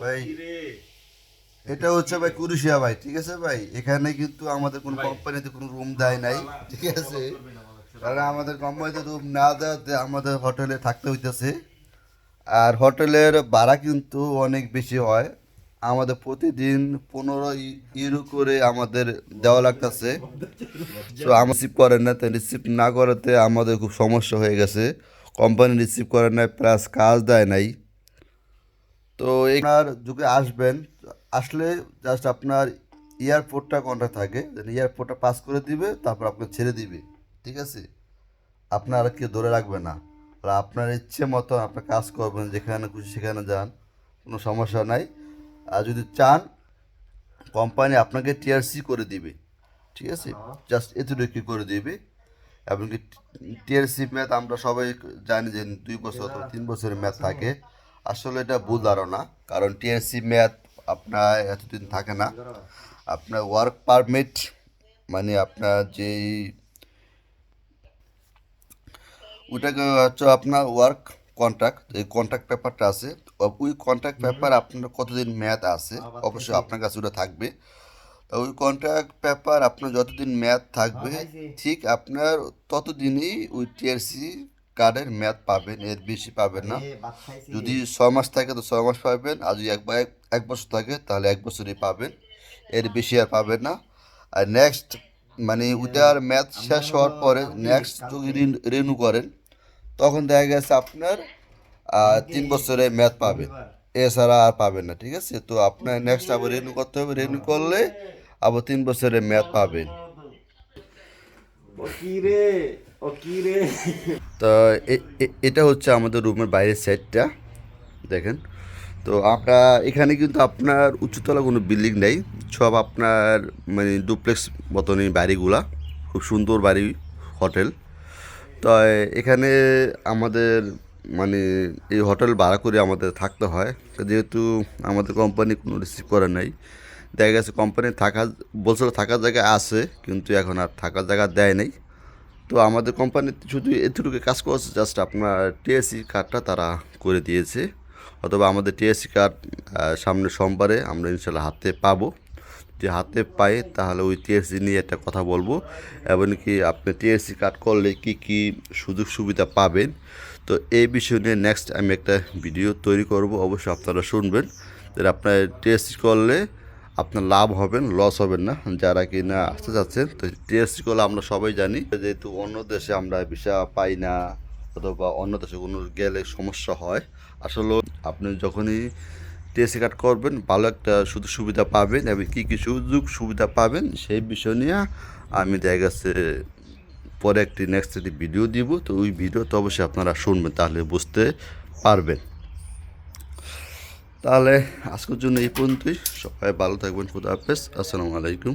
ভাই এটা হচ্ছে ভাই কুরুশিয়া ভাই ঠিক আছে ভাই? এখানে কিন্তু আমাদের কোনো কোম্পানিতে কোনো রুম দেয় নাই ঠিক আছে? কারণ আমাদের কোম্পানিতে রুম না দেওয়াতে আমাদের হোটেলে থাকতে হইতেছে। আর হোটেলের ভাড়া কিন্তু অনেক বেশি হয়। আমাদের প্রতিদিন পনেরো ইউরো করে আমাদের দেওয়া লাগতেছে। তো আমরা রিসিভ করেন না তাই রিসিভ না করাতে আমাদের খুব সমস্যা হয়ে গেছে। কোম্পানি রিসিভ করে নাই প্লাস কাজ দেয় নাই। তো আপনার যুগে আসবেন আসলে জাস্ট আপনার এয়ারপোর্টটা কোনটা থাকে এয়ারপোর্টটা পাস করে দিবে তারপর আপনাকে ছেড়ে দিবে ঠিক আছে? আপনার আর কেউ ধরে রাখবে না। আর আপনার ইচ্ছে মতো আপনি কাজ করবেন যেখানে খুশি সেখানে যান কোনো সমস্যা নাই। আর যদি চান কোম্পানি আপনাকে টিআরসি করে দিবে ঠিক আছে? জাস্ট এতটুকু করে দিবে। এবং টিআরসি ম্যাথ আমরা সবাই জানি যে দুই বছর অথবা তিন বছরের ম্যাথ থাকে। আসলে এটা ভুল ধারণা কারণ টিআরসি ম্যাথ আপনার এতদিন থাকে না। আপনার ওয়ার্ক পারমিট মানে আপনার যেই ওটাকে হচ্ছে আপনার ওয়ার্ক কন্ট্রাক্ট এই কন্ট্রাক্ট পেপারটা আছে ওই কন্ট্রাক্ট পেপার আপনার কতদিন মেয়াদ আছে অবশ্যই আপনার কাছে ওটা থাকবে। তো ওই কন্ট্রাক্ট পেপার আপনার যতদিন মেয়াদ থাকবে ঠিক আপনার ততদিনই ওই টিআরসি কার্ডের মেয়াদ পাবেন এর বেশি পাবেন না। যদি ছ মাস থাকে তো ছ মাস পাবেন। আর যদি একবার এক- বছর থাকে তাহলে এক বছরই পাবেন। এর বেশি আর পাবেন না। আর নেক্সট মানে ওটার ম্যাথ শেষ হওয়ার পরে নেক্সট যদি রিনিউ করেন তখন দেখা গেছে আপনার তিন বছরে ম্যাথ পাবেন। এছাড়া আর পাবেন না ঠিক আছে? তো আপনার নেক্সট আবার রিনিউ করতে হবে। রিনিউ করলে আবার তিন বছরের ম্যাথ পাবেন। তো এটা হচ্ছে আমাদের রুমের বাইরের সাইডটা, দেখেন। তো আমরা এখানে কিন্তু আপনার উচ্চতলা কোনো বিল্ডিং নেই, সব আপনার মানে ডুপ্লেক্স মতনই বাড়িগুলা, খুব সুন্দর বাড়ি, হোটেল। তো এখানে আমাদের মানে এই হোটেল ভাড়া করে আমাদের থাকতে হয় যেহেতু আমাদের কোম্পানি কোনো রিসিভ করে নাই, দেখা গেছে কোম্পানি থাকা বলছিল থাকার জায়গা আছে, কিন্তু এখন আর থাকার জায়গা দেয় নাই। তো আমাদের কোম্পানি শুধু এতটুকু কাজ করছে জাস্ট আপনার টিএসসি কার্ডটা তারা করে দিয়েছে। অথবা আমাদের টিএসসি কার্ড সামনে সোমবারে আমরা ইনশাল্লাহ হাতে পাবো। যে হাতে পাই, তাহলে ওই টিএসসি নিয়ে একটা কথা বলব। এবং কি আপনি টিএসসি কার্ড করলে কি কি সুযোগ সুবিধা পাবেন, তো এই বিষয় নিয়ে নেক্সট আমি একটা ভিডিও তৈরি করব। অবশ্যই আপনারা শুনবেন। আপনার টিএসসি করলে আপনার লাভ হবেন লস হবেন না, যারা কি না আসতে চাচ্ছেন তো টিএসসি করলে আমরা সবাই জানি। যেহেতু অন্য দেশে আমরা ভিসা পাই না, অথবা অন্য দেশে কোনো গেলে সমস্যা হয়, আসলে আপনি যখনই টিএসসি কার্ড করবেন, ভালো একটা সুযোগ সুবিধা পাবেন এবং কী কী সুযোগ সুবিধা পাবেন, সেই বিষয় নিয়ে আমি দেখা গেছে পরে একটি নেক্সট একটি ভিডিও দিব, তো ওই ভিডিও তো অবশ্যই আপনারা শুনবেন, তাহলে বুঝতে পারবেন। তাহলে আজকের জন্য এই পর্যন্তই। সবাই ভালো থাকবেন খুদা হাফেজ। আসসালামু আলাইকুম।